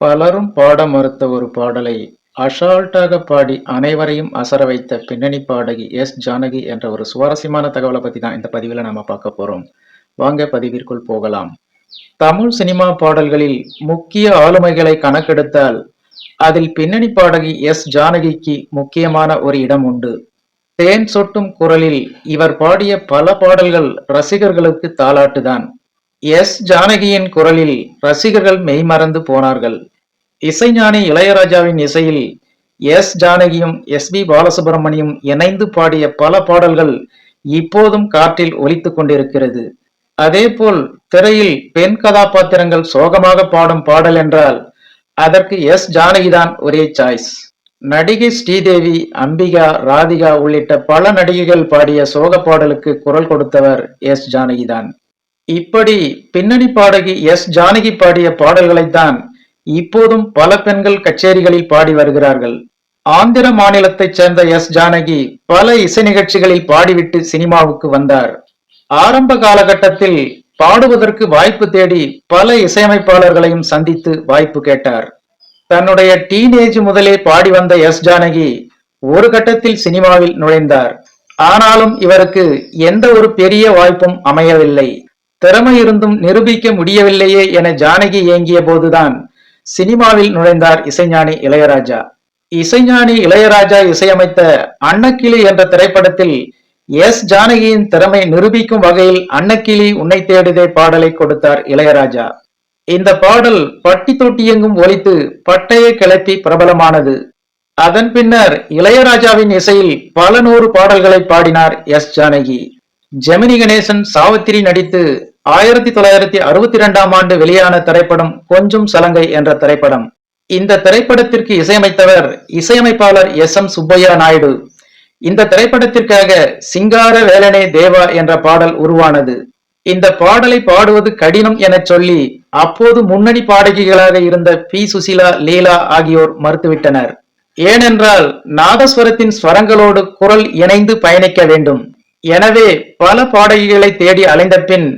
பலரும் பாட மறுத்த ஒரு பாடலை அசால்ட்டாக பாடி அனைவரையும் அசர வைத்த பின்னணி பாடகி எஸ். ஜானகி என்ற ஒரு சுவாரஸ்யமான தகவலை பற்றி தான் இந்த பதிவில் நாம் பார்க்க போகிறோம் வாங்க பதிவிற்குள் போகலாம். தமிழ் சினிமா பாடல்களில் முக்கிய ஆளுமைகளை கணக்கெடுத்தால் அதில் பின்னணி பாடகி எஸ். ஜானகிக்கு முக்கியமான ஒரு இடம் உண்டு. தேன் சொட்டும் குரலில் இவர் பாடிய பல பாடல்கள் ரசிகர்களுக்கு தாளாட்டுதான் எஸ். ஜானகியின் குரலில் ரசிகர்கள் மெய்மறந்து போனார்கள். இசைஞானி இளையராஜாவின் இசையில் எஸ். ஜானகியும் எஸ். பி. பாலசுப்ரமணியும் இணைந்து பாடிய பல பாடல்கள் இப்போதும் காற்றில் ஒலித்துக் கொண்டிருக்கிறது. அதேபோல் திரையில் பெண் கதாபாத்திரங்கள் சோகமாக பாடும் பாடல் என்றால் அதற்கு எஸ். ஜானகிதான் ஒரே சாய்ஸ். நடிகை ஸ்ரீதேவி அம்பிகா ராதிகா உள்ளிட்ட பல நடிகைகள் பாடிய சோக பாடலுக்கு குரல் கொடுத்தவர் எஸ். ஜானகிதான். இப்படி பின்னணி பாடகி எஸ். ஜானகி பாடிய பாடல்களைத்தான் இப்போதும் பல பெண்கள் கச்சேரிகளில் பாடி வருகிறார்கள். ஆந்திர மாநிலத்தைச் சேர்ந்த எஸ். ஜானகி பல இசை நிகழ்ச்சிகளில் பாடிவிட்டு சினிமாவுக்கு வந்தார். ஆரம்ப காலகட்டத்தில் பாடுவதற்கு வாய்ப்பு தேடி பல இசையமைப்பாளர்களையும் சந்தித்து வாய்ப்பு கேட்டார். தன்னுடைய டீனேஜ் முதலே பாடி வந்த எஸ். ஜானகி ஒரு கட்டத்தில் சினிமாவில் நுழைந்தார். ஆனாலும் இவருக்கு எந்த ஒரு பெரிய வாய்ப்பும் அமையவில்லை. திறமை இருந்தும் நிரூபிக்க முடியவில்லையே என ஜானகி ஏங்கிய போதுதான் சினிமாவில் நுழைந்தார் இசைஞானி இளையராஜா. இசைஞானி இளையராஜா இசையமைத்த அன்னக்கிளி என்ற திரைப்படத்தில் எஸ் ஜானகியின் திறமை நிரூபிக்கும் வகையில் அன்னக்கிளி உன்னை தேடுதே பாடலை கொடுத்தார் இளையராஜா. இந்த பாடல் பட்டி தொட்டி எங்கும் ஒலித்து பட்டையை கிளப்பி பிரபலமானது. அதன் பின்னர் இளையராஜாவின் இசையில் பல நூறு பாடல்களை பாடினார் எஸ் ஜானகி. ஜெமினி கணேசன் சாவித்திரி நடித்து ஆயிரத்தி தொள்ளாயிரத்தி அறுபத்தி இரண்டாம் ஆண்டு வெளியான திரைப்படம் கொஞ்சம் சலங்கை என்ற திரைப்படம். இந்த திரைப்படத்திற்கு இசையமைத்தவர் இசையமைப்பாளர் எஸ் எம் சுப்பையா நாயுடு. இந்த திரைப்படத்திற்காக சிங்கார வேலனே தேவா என்ற பாடல் உருவானது. இந்த பாடலை பாடுவது கடினம் என சொல்லி அப்போது முன்னணி பாடகிகளாக இருந்த பி. சுசிலா லீலா ஆகியோர் மறுத்துவிட்டனர். ஏனென்றால் நாதஸ்வரத்தின் ஸ்வரங்களோடு குரல் இணைந்து பயணிக்க வேண்டும். எனவே பல பாடகிகளை தேடி அலைந்த பின்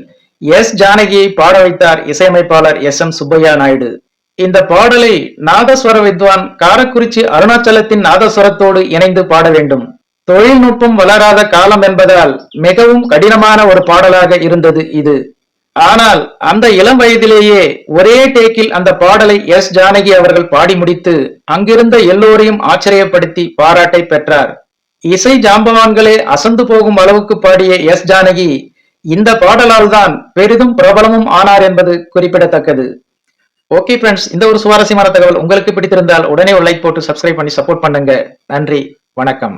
எஸ் ஜானகியை பாட வைத்தார் இசையமைப்பாளர் எஸ் எம் சுப்பையா நாயுடு. இந்த பாடலை நாதஸ்வர வித்வான் காரக்குறிச்சி அருணாச்சலத்தின் நாதஸ்வரத்தோடு இணைந்து பாட வேண்டும். தொழில்நுட்பம் வளராத காலம் என்பதால் மிகவும் கடினமான ஒரு பாடலாக இருந்தது இது. ஆனால் அந்த இளம் வயதிலேயே ஒரே டேக்கில் அந்த பாடலை எஸ் ஜானகி அவர்கள் பாடி முடித்து அங்கிருந்த எல்லோரையும் ஆச்சரியப்படுத்தி பாராட்டை பெற்றார். இசை ஜாம்பவான்களே அசந்து போகும் அளவுக்கு பாடிய எஸ் ஜானகி இந்த பாடலால் தான் பெரிதும் பிரபலமும் ஆனார் என்பது குறிப்பிடத்தக்கது. ஓகே ஃப்ரெண்ட்ஸ் இந்த ஒரு சுவாரஸ்யமான தகவல் உங்களுக்கு பிடித்திருந்தால் உடனே ஒரு லைக் போட்டு சப்ஸ்கிரைப் பண்ணி சப்போர்ட் பண்ணுங்க. நன்றி வணக்கம்.